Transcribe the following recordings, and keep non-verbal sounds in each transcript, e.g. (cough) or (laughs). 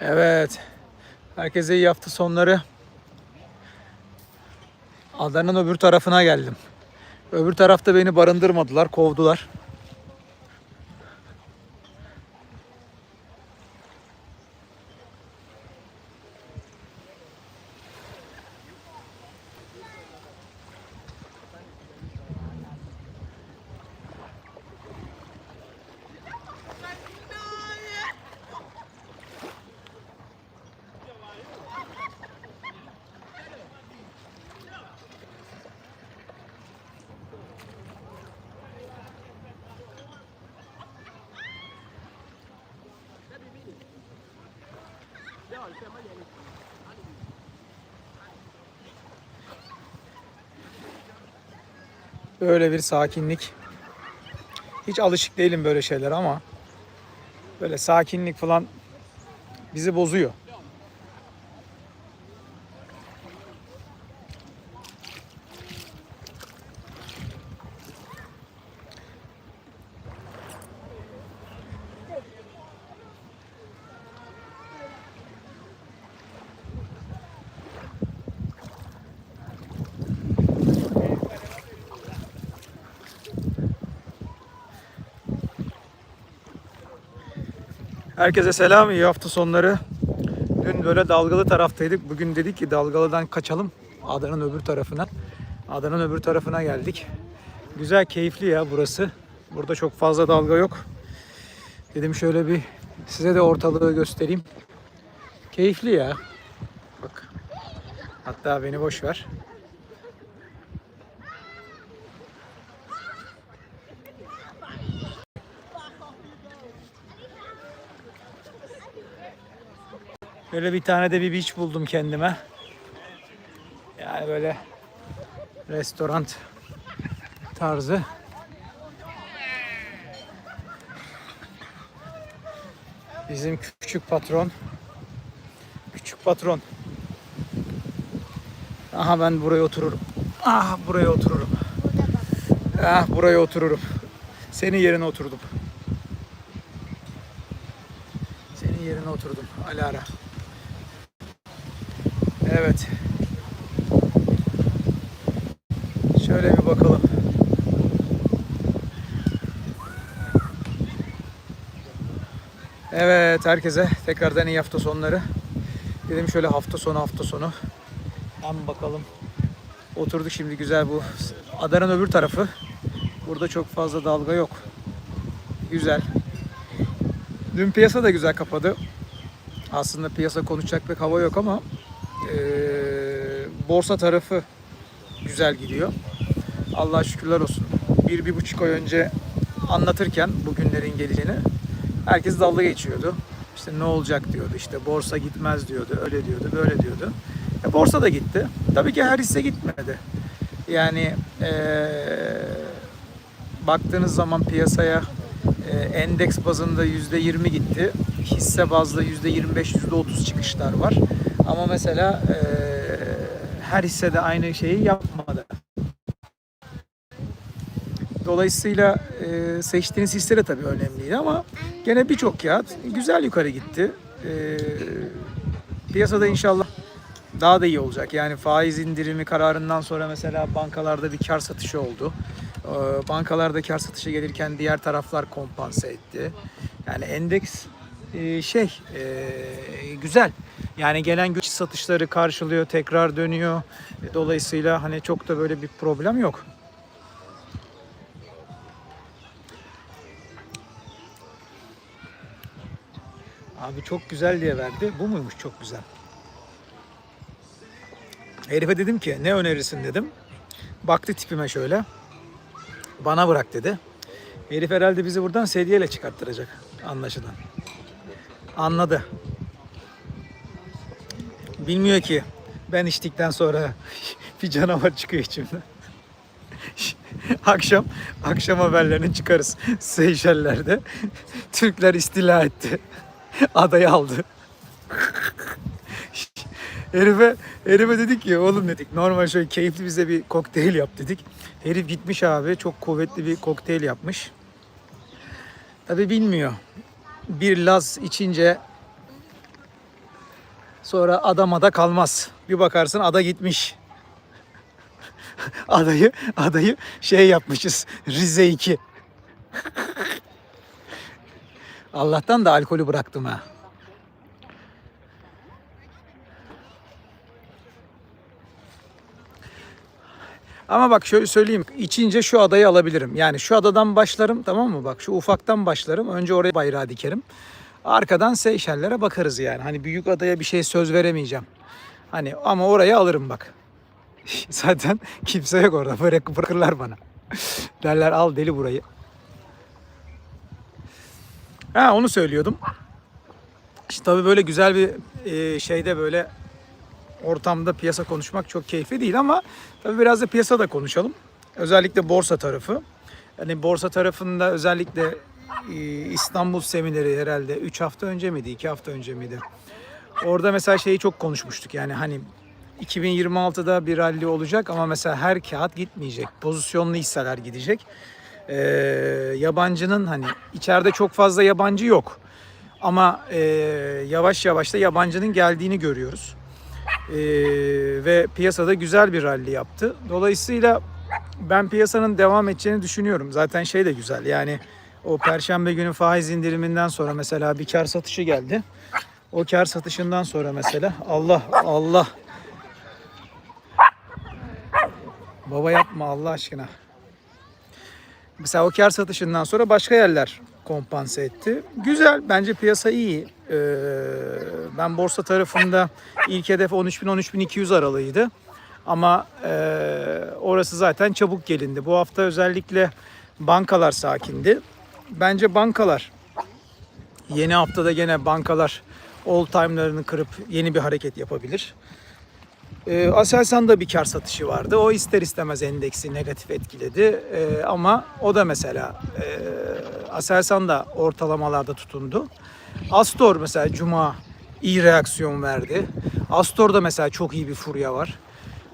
Evet. Herkese iyi hafta sonları. Adanın öbür tarafına geldim. Öbür tarafta beni barındırmadılar, kovdular. Böyle bir sakinlik. Hiç alışık değilim böyle şeyler ama böyle sakinlik falan bizi bozuyor. Herkese selam, iyi hafta sonları. Dün böyle dalgalı taraftaydık. Bugün dedik ki dalgalıdan kaçalım. Adanın öbür tarafına. Adanın öbür tarafına geldik. Güzel, keyifli ya burası. Burada çok fazla dalga yok. Dedim şöyle bir size de ortalığı göstereyim. Keyifli ya. Bak. Hatta beni boş ver. Böyle bir tane de bir beach buldum kendime. Yani böyle restoran tarzı. Bizim küçük patron. Küçük patron. Aha ben buraya otururum. Ah buraya otururum. Ah buraya otururum. Senin yerine oturdum. Senin yerine oturdum Alara. Evet. Şöyle bir bakalım. Evet herkese tekrardan iyi hafta sonları. Dedim şöyle hafta sonu hafta sonu. Hem bakalım. Oturduk şimdi güzel bu adanın öbür tarafı. Burada çok fazla dalga yok. Güzel. Dün piyasa da güzel kapadı. Aslında piyasa konuşacak pek hava yok ama borsa tarafı güzel gidiyor. Allah şükürler olsun. Bir, bir buçuk ay önce anlatırken bugünlerin geleceğini herkes dalga geçiyordu. İşte ne olacak diyordu, işte borsa gitmez diyordu, öyle diyordu, böyle diyordu. E, borsa da gitti. Tabii ki her hisse gitmedi. Yani eee, baktığınız zaman piyasaya e, endeks bazında yüzde 20 gitti. Hisse bazlı yüzde 25, yüzde 30 çıkışlar var. Ama mesela e, her hissede aynı şeyi yapmadı. Dolayısıyla e, seçtiğiniz hisse tabii önemliydi ama gene birçok kağıt güzel yukarı gitti. E, piyasada inşallah daha da iyi olacak. Yani faiz indirimi kararından sonra mesela bankalarda bir kar satışı oldu. Ee, Bankalarda kar satışı gelirken diğer taraflar kompanse etti. Yani endeks e, şey e, güzel. Yani gelen güç satışları karşılıyor, tekrar dönüyor. Dolayısıyla hani çok da böyle bir problem yok. Abi çok güzel diye verdi. Bu muymuş çok güzel? Herife dedim ki ne önerirsin dedim. Baktı tipime şöyle. Bana bırak dedi. Herif herhalde bizi buradan sedyeyle çıkarttıracak anlaşılan. Anladı. Bilmiyor ki ben içtikten sonra (laughs) bir canavar çıkıyor içimden. (laughs) akşam akşam haberlerini çıkarız. Seyşeller'de Türkler istila etti. (laughs) Adayı aldı. Herife, herife dedik ki oğlum dedik normal şöyle keyifli bize bir kokteyl yap dedik. Herif gitmiş abi çok kuvvetli bir kokteyl yapmış. Tabi bilmiyor. Bir Laz içince Sonra adamada kalmaz. Bir bakarsın ada gitmiş. (laughs) adayı adayı şey yapmışız. Rize 2. Allah'tan da alkolü bıraktım ha. Ama bak şöyle söyleyeyim. içince şu adayı alabilirim. Yani şu adadan başlarım tamam mı? Bak şu ufaktan başlarım. Önce oraya bayrağı dikerim. Arkadan Seyşellere bakarız yani. Hani büyük adaya bir şey söz veremeyeceğim. Hani ama oraya alırım bak. (laughs) Zaten kimse yok orada. Böyle bırakırlar bana. (laughs) Derler al deli burayı. Ha onu söylüyordum. İşte tabii böyle güzel bir e, şeyde böyle ortamda piyasa konuşmak çok keyifli değil ama tabii biraz da piyasa da konuşalım. Özellikle borsa tarafı. Yani borsa tarafında özellikle İstanbul semineri herhalde 3 hafta önce miydi, 2 hafta önce miydi? Orada mesela şeyi çok konuşmuştuk yani hani 2026'da bir rally olacak ama mesela her kağıt gitmeyecek. Pozisyonlu hisseler gidecek. Ee, yabancının hani içeride çok fazla yabancı yok. Ama e, yavaş yavaş da yabancının geldiğini görüyoruz. Ee, ve piyasada güzel bir rally yaptı. Dolayısıyla ben piyasanın devam edeceğini düşünüyorum. Zaten şey de güzel yani o perşembe günü faiz indiriminden sonra mesela bir kar satışı geldi. O kar satışından sonra mesela Allah Allah Baba yapma Allah aşkına. Mesela o kar satışından sonra başka yerler kompanse etti. Güzel. Bence piyasa iyi. Ee, ben borsa tarafında ilk hedef 13.000-13.200 aralığıydı. Ama e, orası zaten çabuk gelindi. Bu hafta özellikle bankalar sakindi. Bence bankalar yeni haftada gene bankalar all time'larını kırıp yeni bir hareket yapabilir. E, Aselsan'da bir kar satışı vardı. O ister istemez endeksi negatif etkiledi. E, ama o da mesela e, Aselsan da ortalamalarda tutundu. Astor mesela Cuma iyi reaksiyon verdi. Astor'da mesela çok iyi bir furya var.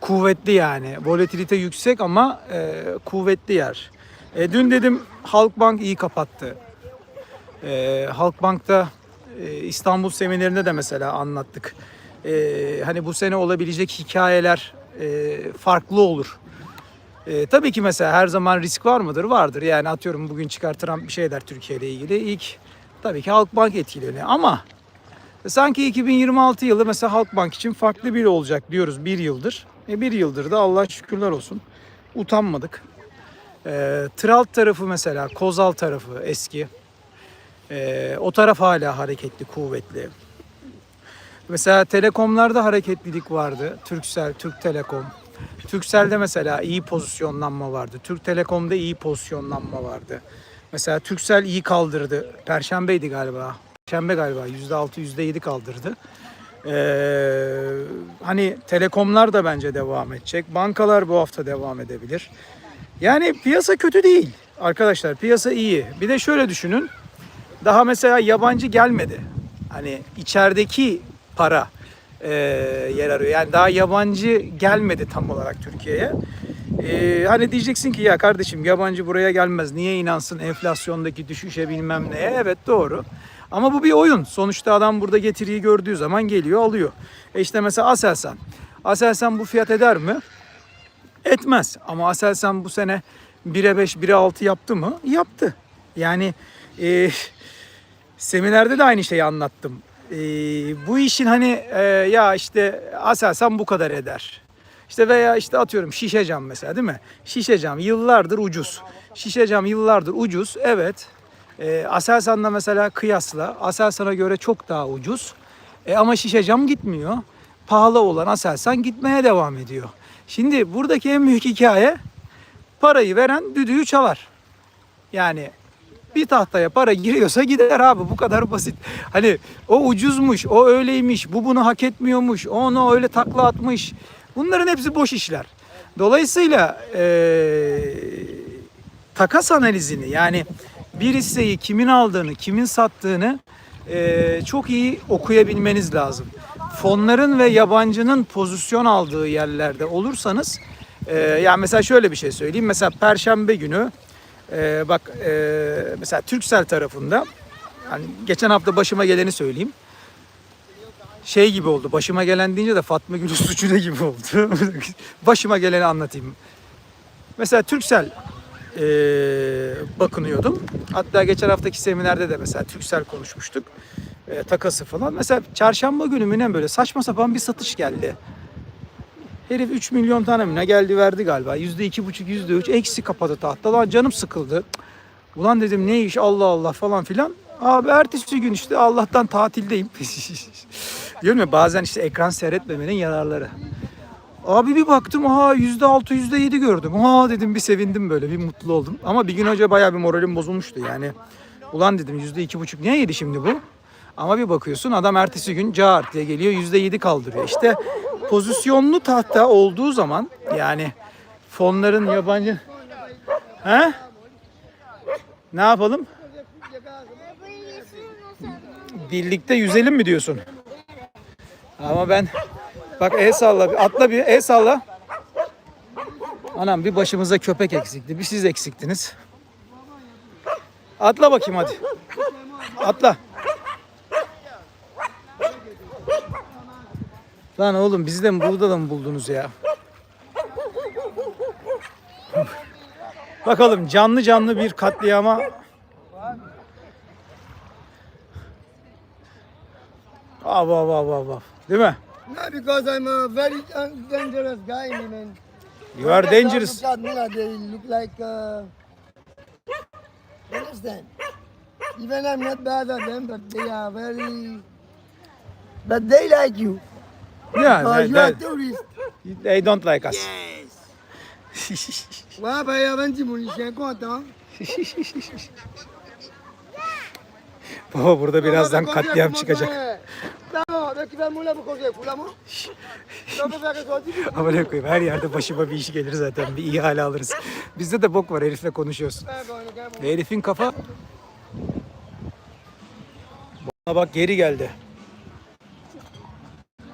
Kuvvetli yani. Volatilite yüksek ama e, kuvvetli yer. E, dün dedim Halkbank iyi kapattı. E, Halkbank'ta e, İstanbul seminerinde de mesela anlattık. E, hani bu sene olabilecek hikayeler e, farklı olur. E, tabii ki mesela her zaman risk var mıdır? Vardır. Yani atıyorum bugün çıkar bir şey der Türkiye ile ilgili. İlk tabii ki Halkbank etkileniyor ama sanki 2026 yılı mesela Halkbank için farklı bir olacak diyoruz bir yıldır. E, bir yıldır da Allah şükürler olsun utanmadık. E, Tralt tarafı mesela, Kozal tarafı eski. E, o taraf hala hareketli, kuvvetli. Mesela telekomlarda hareketlilik vardı. Turkcell, Türk Telekom. Turkcell'de mesela iyi pozisyonlanma vardı. Türk Telekom'da iyi pozisyonlanma vardı. Mesela Turkcell iyi kaldırdı. Perşembeydi galiba. Perşembe galiba %6 %7 kaldırdı. Ee, hani telekomlar da bence devam edecek. Bankalar bu hafta devam edebilir. Yani piyasa kötü değil arkadaşlar. Piyasa iyi. Bir de şöyle düşünün. Daha mesela yabancı gelmedi. Hani içerideki para e, yer arıyor. Yani daha yabancı gelmedi tam olarak Türkiye'ye. E, hani diyeceksin ki ya kardeşim yabancı buraya gelmez. Niye inansın enflasyondaki düşüşe bilmem neye. Evet doğru. Ama bu bir oyun. Sonuçta adam burada getiriyi gördüğü zaman geliyor alıyor. E işte mesela Aselsan. Aselsan bu fiyat eder mi? Etmez. Ama Aselsan bu sene 1'e 5, 1'e 6 yaptı mı? Yaptı. Yani e, seminerde de aynı şeyi anlattım. E, bu işin hani e, ya işte Aselsan bu kadar eder. İşte veya işte atıyorum şişe cam mesela değil mi? Şişe cam yıllardır ucuz. Şişe cam yıllardır ucuz. Evet. E, Aselsan'la mesela kıyasla Aselsan'a göre çok daha ucuz. E, ama şişe cam gitmiyor. Pahalı olan Aselsan gitmeye devam ediyor. Şimdi buradaki en büyük hikaye parayı veren düdüğü çalar. Yani bir tahtaya para giriyorsa gider abi bu kadar basit. Hani o ucuzmuş, o öyleymiş, bu bunu hak etmiyormuş, o onu öyle takla atmış. Bunların hepsi boş işler. Dolayısıyla eee, takas analizini yani bir hisseyi kimin aldığını, kimin sattığını eee, çok iyi okuyabilmeniz lazım. Fonların ve yabancının pozisyon aldığı yerlerde olursanız eee yani mesela şöyle bir şey söyleyeyim. Mesela Perşembe günü eee, bak eee, mesela Türksel tarafında hani geçen hafta başıma geleni söyleyeyim. şey gibi oldu. Başıma gelen deyince de Fatma Gül'ün (laughs) suçu gibi oldu. (laughs) Başıma geleni anlatayım. Mesela Türksel eee bakınıyordum. Hatta geçen haftaki seminerde de mesela Türksel konuşmuştuk. Eee, takası falan. Mesela çarşamba günü mü ne böyle saçma sapan bir satış geldi. Herif 3 milyon tane mi ne geldi verdi galiba. Yüzde iki buçuk, yüzde üç eksi kapadı tahta. Lan canım sıkıldı. Ulan dedim ne iş Allah Allah falan filan. Abi ertesi gün işte Allah'tan tatildeyim. (laughs) Diyorum ya bazen işte ekran seyretmemenin yararları. Abi bir baktım ha yüzde altı yüzde yedi gördüm. Ha dedim bir sevindim böyle bir mutlu oldum. Ama bir gün önce bayağı bir moralim bozulmuştu yani. Ulan dedim yüzde iki buçuk niye yedi şimdi bu? Ama bir bakıyorsun adam ertesi gün cart diye geliyor yüzde yedi kaldırıyor. İşte pozisyonlu tahta olduğu zaman yani fonların yabancı... He? Ne yapalım? Birlikte yüzelim mi diyorsun? Ama ben bak el salla atla bir el salla. Anam bir başımıza köpek eksikti. Bir siz eksiktiniz. Atla bakayım hadi. Atla. Lan oğlum bizi de mi burada da mı buldunuz ya? Bakalım canlı canlı bir katliama Av av av av av. Değil mi? Not because I'm a very dangerous guy, man. You are dangerous. Look at me, they look like. Uh, understand? Even I'm not bad at them, but they are very. But they like you. Yeah, Because they, you are they- tourist. they don't like us. Ouais, bah, il y a 20 mon chien content. Baba burada birazdan katliam çıkacak. Tamam, ben. (laughs) Ama ne koyayım her yerde başıma bir iş gelir zaten bir ihale alırız. Bizde de bok var herifle konuşuyorsun. Ve herifin kafa... Bana bak geri geldi.